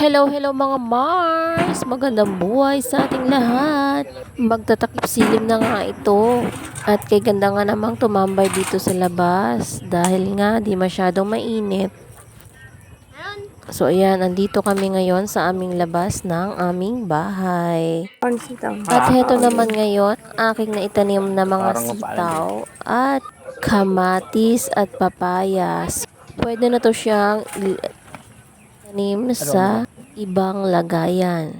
Hello, hello mga Mars! Magandang buhay sa ating lahat. Magtatakip silim na nga ito. At kay ganda nga namang tumambay dito sa labas. Dahil nga di masyadong mainit. So ayan, andito kami ngayon sa aming labas ng aming bahay. At heto naman ngayon, aking naitanim na mga sitaw at kamatis at papayas. Pwede na to siyang tanim sa ibang lagayan.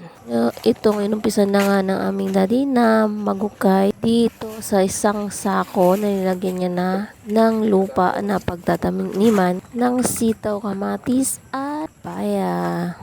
Itong inumpisan na nga ng aming daddy na magukay dito sa isang sako na nilagyan niya na ng lupa na pagtataniman ng sitaw, kamatis at paya.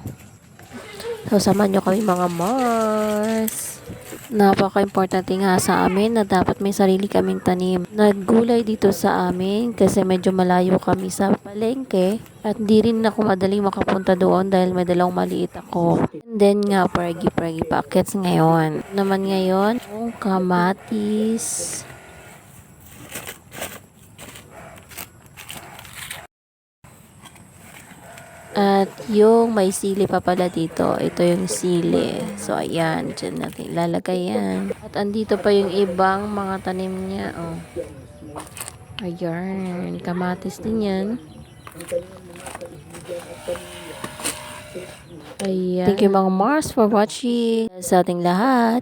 So, samahan nyo kami mga Mars. Napaka-importante nga sa amin na dapat may sarili kaming tanim. Naggulay dito sa amin kasi medyo malayo kami sa palengke at di rin ako madaling makapunta doon dahil may dalawang maliit ako. And then nga, pergi-pergi packets ngayon. Naman ngayon, yung kamatis, At yung may sili pa pala dito, ito yung sili. So, ayan, dyan natin ilalagay yan. At andito pa yung ibang mga tanim niya, oh. Ayan, kamatis din yan. Ayan. Thank you mga Mars for watching sa ating lahat.